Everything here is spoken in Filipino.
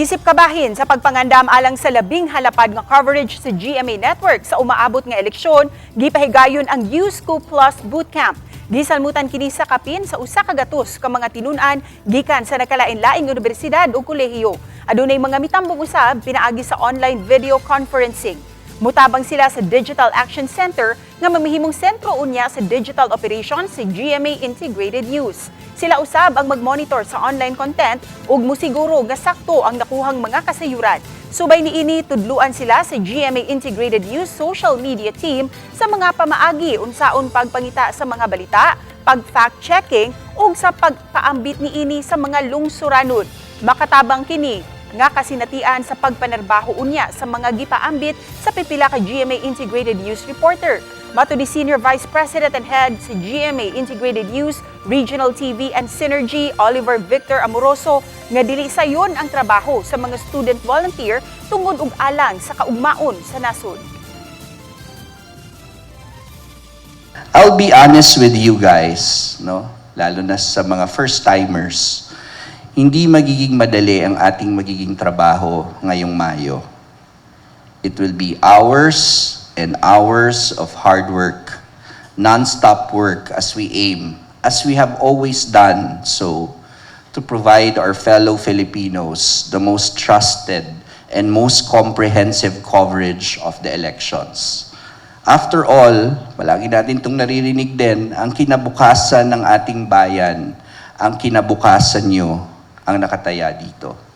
Isip kabahin sa pagpangandam alang sa labing halapad nga coverage sa GMA Network sa umaabot nga eleksyon, gipahigayon ang USCO Plus Bootcamp. Gisalmutan kini sa kapin sa usa ka gatos ka mga tinunan gikan sa nakalain-laing universidad o kolehiyo. Adunay mga mitambong usab pinaagi sa online video conferencing. Mutabang sila sa Digital Action Center nga mamihimong sentro unya sa digital operations sa GMA Integrated Use. Sila usab ang mag-monitor sa online content ug musiguro nga sakto ang nakuhang mga kasayuran. Subay niini tudluan sila sa GMA Integrated Use social media team sa mga pamaagi unsaon pagpangita sa mga balita, pag-fact checking ug sa pagpaambit niini sa mga lungsuranon. Makatabang kini nga kasinatian sa pagpanerbaho unya sa mga gipaambit sa pipila ka GMA Integrated Use reporter. Mato di Senior Vice President and Head sa GMA Integrated Use, Regional TV and Synergy, Oliver Victor Amoroso, nga dili sayon ang trabaho sa mga student volunteer tungod ug alang sa kaugmaon sa nasod. I'll be honest with you guys, no? Lalo na sa mga first-timers. Hindi magiging madali ang ating magiging trabaho ngayong Mayo. It will be hours and hours of hard work, non-stop work as we aim, as we have always done so, to provide our fellow Filipinos the most trusted and most comprehensive coverage of the elections. After all, palagi natin itong naririnig din, ang kinabukasan ng ating bayan, ang kinabukasan nyo ang nakataya dito.